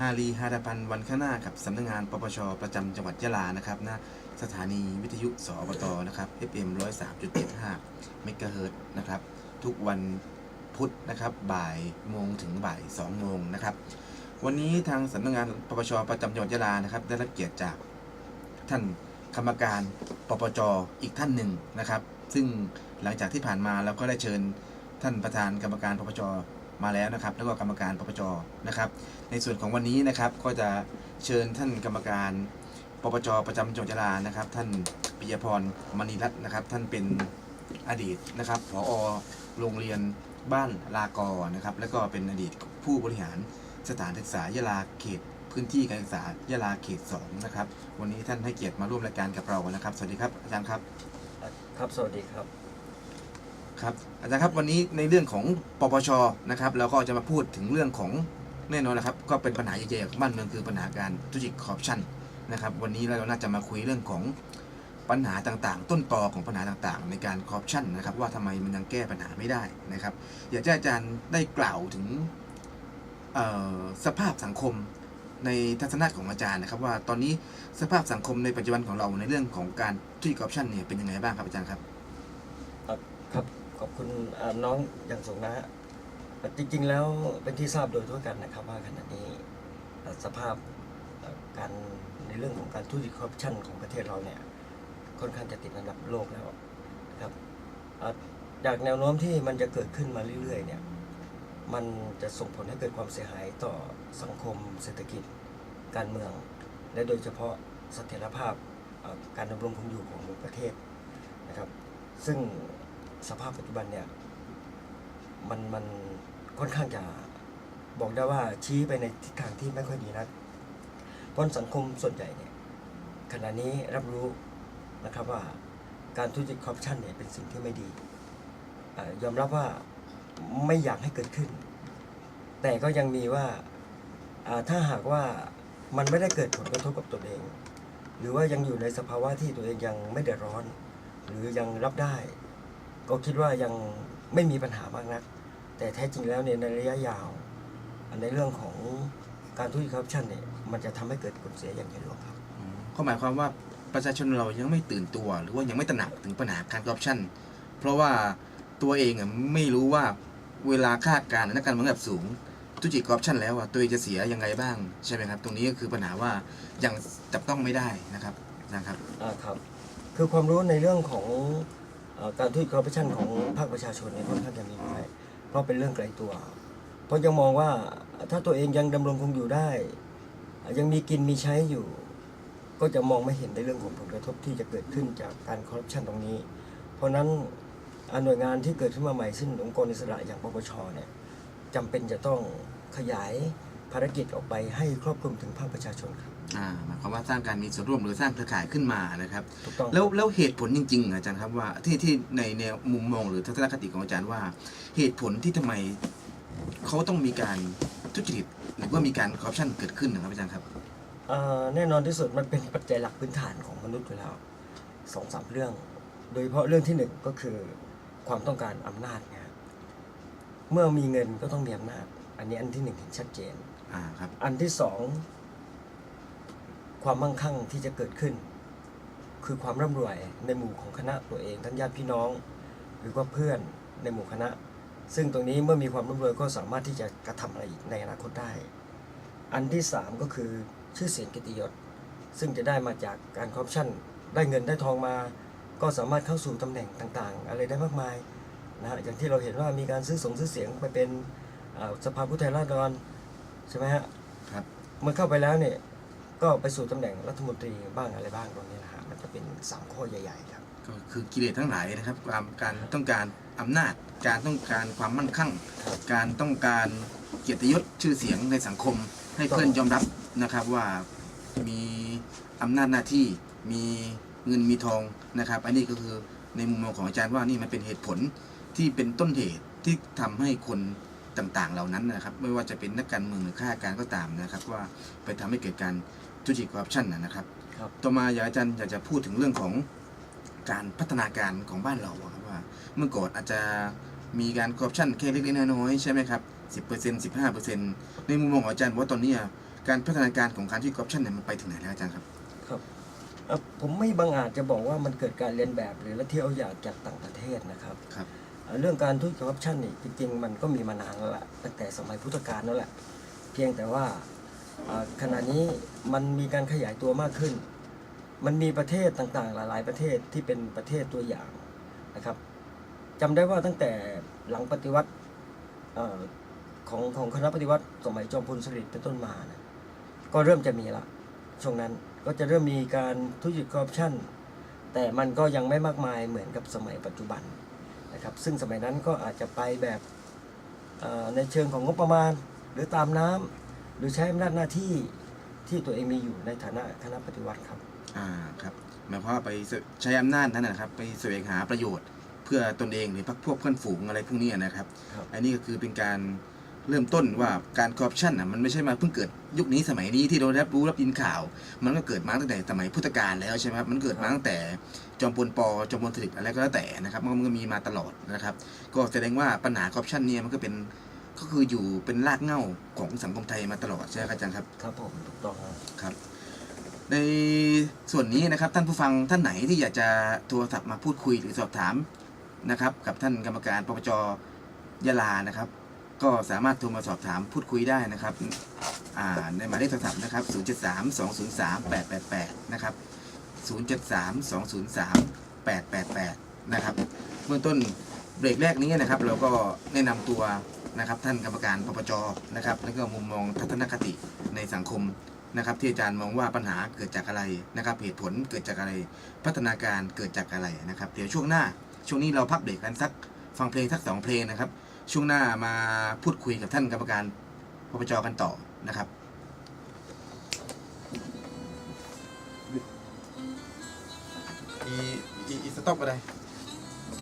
ฮารีฮาราพันวันข้างหน้ากับสำนักงานปปชประจำจังหวัดยะลานะครับณสถานีวิทยุสอบตนะครับ FM 103.75เมกะเฮิรตนะครับ ทุกวันพุธนะครับ บ่ายโมงถึงบ่าย2โมงนะครับ วันนี้ทางสำนักงานปปชประจำจังหวัดยะลานะครับ ได้รับเกียรติจากท่านกรรมการปปจอีกท่านหนึ่งนะครับ ซึ่งหลังจากที่ผ่านมาเราก็ได้เชิญท่านประธานกรรมการปปจ มาแล้วนะครับ แล้วก็กรรมการปปจนะครับ ในส่วนของวันนี้นะครับก็จะเชิญท่านกรรมการปปจประจำจังหวัดยะลานะครับ ท่านปิยพรมณีรัตน์นะครับ ท่านเป็นอดีตนะครับผอโรงเรียนบ้านลากอนะครับ แล้วก็เป็นอดีตผู้บริหารสถานศึกษายะลาเขตพื้นที่การศึกษายะลาเขต2นะครับ วันนี้ท่านให้เกียรติมาร่วมรายการกับเรานะครับ สวัสดีครับอาจารย์ครับ ครับ สวัสดีครับ ครับอาจารย์ครับวันนี้ในเรื่องของปปชนะครับเราก็จะมาพูดถึงเรื่องของแน่นอนนะครับ ก็เป็นปัญหาใหญ่ๆของบ้านเมืองคือปัญหาการทุจริตคอร์รัปชันนะครับ วันนี้เราน่าจะมาคุยเรื่องของปัญหาต่างๆ ต้นตอของปัญหาต่างๆ ในการคอร์รัปชันนะครับว่าทำไมมันยังแก้ปัญหาไม่ได้นะครับอยากจะให้อาจารย์ได้กล่าวถึงสภาพสังคมในทัศนะของอาจารย์นะครับ ว่าตอนนี้สภาพสังคมในปัจจุบันของเราในเรื่องของการทุจริตคอร์รัปชันเนี่ยเป็นยังไงบ้างครับอาจารย์ครับครับ อบคุณน้องอย่างสูงนะฮะจริง ๆ แล้วเป็นที่ทราบโดยทั่วกันนะครับว่าขณะนี้สภาพการในเรื่องของการทุจริตคอร์รัปชันของประเทศเราเนี่ยค่อนข้างจะติดอันดับโลกแล้วนะครับจากแนวโน้มที่มันจะเกิดขึ้นมาเรื่อยๆเนี่ยมันจะส่งผลให้เกิดความเสียหายต่อสังคม เศรษฐกิจ การเมือง และโดยเฉพาะเสถียรภาพอ่าการดำรงคงอยู่ของประเทศนะครับ ซึ่ง สภาพปัจจุบันเนี่ยมันมันค่อนข้างจะบอกได้ว่าชี้ไปในทิศทางที่ไม่ค่อยดีนักเพราะสังคมส่วนใหญ่เนี่ยขณะนี้รับรู้นะครับว่าการทุจริตคอร์รัปชันเนี่ยเป็นสิ่งที่ไม่ดียอมรับว่าไม่อยากให้เกิดขึ้น แต่ก็ยังมีว่าถ้าหากว่ามันไม่ได้เกิดผลกระทบกับตัวเอง หรือว่ายังอยู่ในสภาวะที่ตัวเองยังไม่เดือดร้อน หรือยังรับได้ ก็คิดว่ายังไม่มีปัญหามากนัก แต่แท้จริงแล้วเนี่ยในระยะยาว ในเรื่องของการทุจริตคอร์รัปชันเนี่ยมันจะทำให้เกิดผลเสียอย่างใหญ่หลวงครับก็หมายความว่าประชาชนเรายังไม่ตื่นตัว หรือว่ายังไม่ตระหนักถึงปัญหาการคอร์รัปชันเพราะว่าตัวเองอะไม่รู้ว่าเวลาคาดการณ์นักการเมืองระดับสูงทุจริตคอร์รัปชันแล้วอะตัวเองจะเสียยังไงบ้างใช่ไหมครับ ตรงนี้ก็คือปัญหาว่ายังจับต้องไม่ได้นะครับนะครับอ่าครับ คือความรู้ในเรื่องของเอ่อ การทุจริตคอร์รัปชันของภาคประชาชนเนี่ยค่อนข้างจะมีน้อยเพราะเป็นเรื่องไกลตัว เพราะยังมองว่าถ้าตัวเองยังดำรงคงอยู่ได้ ยังมีกินมีใช้อยู่ ก็จะมองไม่เห็นในเรื่องของผลกระทบที่จะเกิดขึ้นจากการคอร์รัปชันตรงนี้ เพราะนั้นหน่วยงานที่เกิดขึ้นมาใหม่ซึ่งองค์กรอิสระอย่างปปชเนี่ยจำเป็นจะต้องขยายภารกิจออกไปให้ครอบคลุมถึงภาคประชาชนครับ อ่าหมายความว่าสร้างการมีส่วนร่วมหรือสร้างเครือข่ายขึ้นมานะครับ ถูกต้อง แล้วแล้วเหตุผลจริงๆ อาจารย์ครับว่าที่ที่ในแนวมุมมองหรือทัศนคติของอาจารย์ว่า เหตุผลที่ทำไมเขาต้องมีการทุจริตหรือว่ามีการคอร์รัปชันเกิดขึ้นนะครับอาจารย์ครับ เอ่อแน่นอนที่สุดมันเป็นปัจจัยหลักพื้นฐานของมนุษย์อยู่แล้วสองสามเรื่อง โดยเฉพาะเรื่องที่หนึ่งก็คือความต้องการอำนาจนะฮะเมื่อมีเงินก็ต้องมีอำนาจ อันนี้อันที่หนึ่งเห็นชัดเจน อ่าครับ อันที่สอง ความมั่งคั่งที่จะเกิดขึ้น คือความร่ำรวยในหมู่ของคณะตัวเองทั้งญาติพี่น้อง หรือว่าเพื่อนในหมู่คณะ ซึ่งตรงนี้เมื่อมีความร่ำรวยก็สามารถที่จะกระทำอะไรอีกในอนาคตได้ อันที่สามก็คือชื่อเสียงเกิตติยศซึ่งจะได้มาจากการคอร์รัปชันได้เงินได้ทองมา ก็สามารถเข้าสู่ตำแหน่งต่างๆ อะไรได้มากมายนะฮะอย่างที่เราเห็นว่ามีการซื้อสงซื้อเสียงไปเป็นอ่าสภาผู้แทนราษฎรใช่ไหมฮะครับเมื่อเข้าไปแล้วเนี่ย ก็ไปสู่ตำแหน่งรัฐมนตรีบ้างอะไรบ้างตรงนี้นะฮะมันจะเป็นสามข้อใหญ่ ๆ ครับ ก็คือกิเลสทั้งหลายนะครับความการต้องการอำนาจ การต้องการความมั่นคงครับการต้องการเกียรติยศชื่อเสียงในสังคม ให้เพื่อนยอมรับนะครับว่ามีอำนาจหน้าที่มีเงินมีทองนะครับ อันนี้ก็คือในมุมมองของอาจารย์ว่านี่มันเป็นเหตุผลที่เป็นต้นเหตุที่ทำให้คนต่างๆ เหล่านั้นนะครับ ไม่ว่าจะเป็นนักการเมืองหรือข้าราชการก็ตามนะครับ ว่าไปทำให้เกิดการ ทุจริตคอร์รัปชันนะครับครับ ต่อมาอยากอาจารย์อยากจะพูดถึงเรื่องของการพัฒนาการของบ้านเราอะครับว่า เมื่อก่อนอาจจะมีการคอร์รัปชันแค่เล็กๆน้อยๆใช่ไหมครับสิบเปอร์เซ็นต์สิบห้าเปอร์เซ็นต์ในมุมมองของอาจารย์ว่าตอนเนี้ยการพัฒนาการของการที่คอร์รัปชันเนี่ยมันไปถึงไหนแล้วอาจารย์ครับครับเอ่อผมไม่บังอาจจะบอกว่ามันเกิดการเรียนแบบหรือละเที่ยวอยากจากต่างประเทศนะครับครับเอ่อเรื่องการทุจริตคอร์รัปชันนี่จริงๆ มันก็มีมานานแล้วแหละตั้งแต่สมัยพุทธกาลนั่นแหละ เพียงแต่ว่าเอ่อ ขณะนี้มันมีการขยายตัวมากขึ้น มันมีประเทศต่างๆ หลาย ๆ ประเทศที่เป็นประเทศตัวอย่างนะครับจำได้ว่าตั้งแต่หลังปฏิวัติอของของคณะปฏิวัติสมัยจอมพลสฤษดิ์เป็นต้นมานะก็เริ่มจะมีละช่วงนั้นก็จะเริ่มมีการทุจริตคอร์รัปชันแต่มันก็ยังไม่มากมายเหมือนกับสมัยปัจจุบันนะครับซึ่งสมัยนั้นก็อาจจะไปแบบในเชิงของงบประมาณหรือตามน้ำ หรือใช้อำนาจหน้าที่ที่ตัวเองมีอยู่ในฐานะคณะปฏิวัติครับ อ่าครับหมายความว่าไปใช้อำนาจนั้นนะครับ ไปแสวงหาประโยชน์ เพื่อตนเองหรือพรรคพวกเพื่อนฝูงอะไรพวกนี้นะครับ ครับ อันนี้ก็คือเป็นการเริ่มต้นว่าการคอร์รัปชันอะมันไม่ใช่มาเพิ่งเกิดยุคนี้สมัยนี้ที่เราได้รับรู้รับยินข่าว มันก็เกิดมาตั้งแต่สมัยพุทธกาลแล้วใช่ไหมครับมันเกิดมาตั้งแต่จอมพลปจอมพลสฤษดิ์อะไรก็แล้วแต่นะครับมันก็มีมาตลอดนะครับ ก็แสดงว่าปัญหาคอร์รัปชันเนี่ยมันก็เป็น ก็คืออยู่เป็นรากเหง้าของสังคมไทยมาตลอดใช่ไหมครับอาจารย์ครับ ครับผมถูกต้องครับครับ ในส่วนนี้นะครับท่านผู้ฟังท่านไหนที่อยากจะโทรศัพท์มาพูดคุยหรือสอบถามนะครับ กับท่านกรรมการปปจยะลานะครับ ก็สามารถโทรมาสอบถามพูดคุยได้นะครับอ่าในหมายเลขโทรศัพท์นะครับ 073 203 888นะครับ 073 203 888 นะครับ เบื้องต้นเบรกแรกนี้นะครับ เราก็แนะนำตัว นะครับ ท่านกรรมการปปจนะครับแล้วก็มุมมองทัศนคติในสังคมนะครับที่อาจารย์มองว่าปัญหาเกิดจากอะไรนะครับเหตุผลเกิดจากอะไรพัฒนาการเกิดจากอะไรนะครับ เดี๋ยวช่วงหน้า ช่วงนี้เราพักเบรกกันสักฟังเพลงสักสองเพลงนะครับ ช่วงหน้ามาพูดคุยกับท่านกรรมการปปจกันต่อนะครับอีอีสต็อปอะไร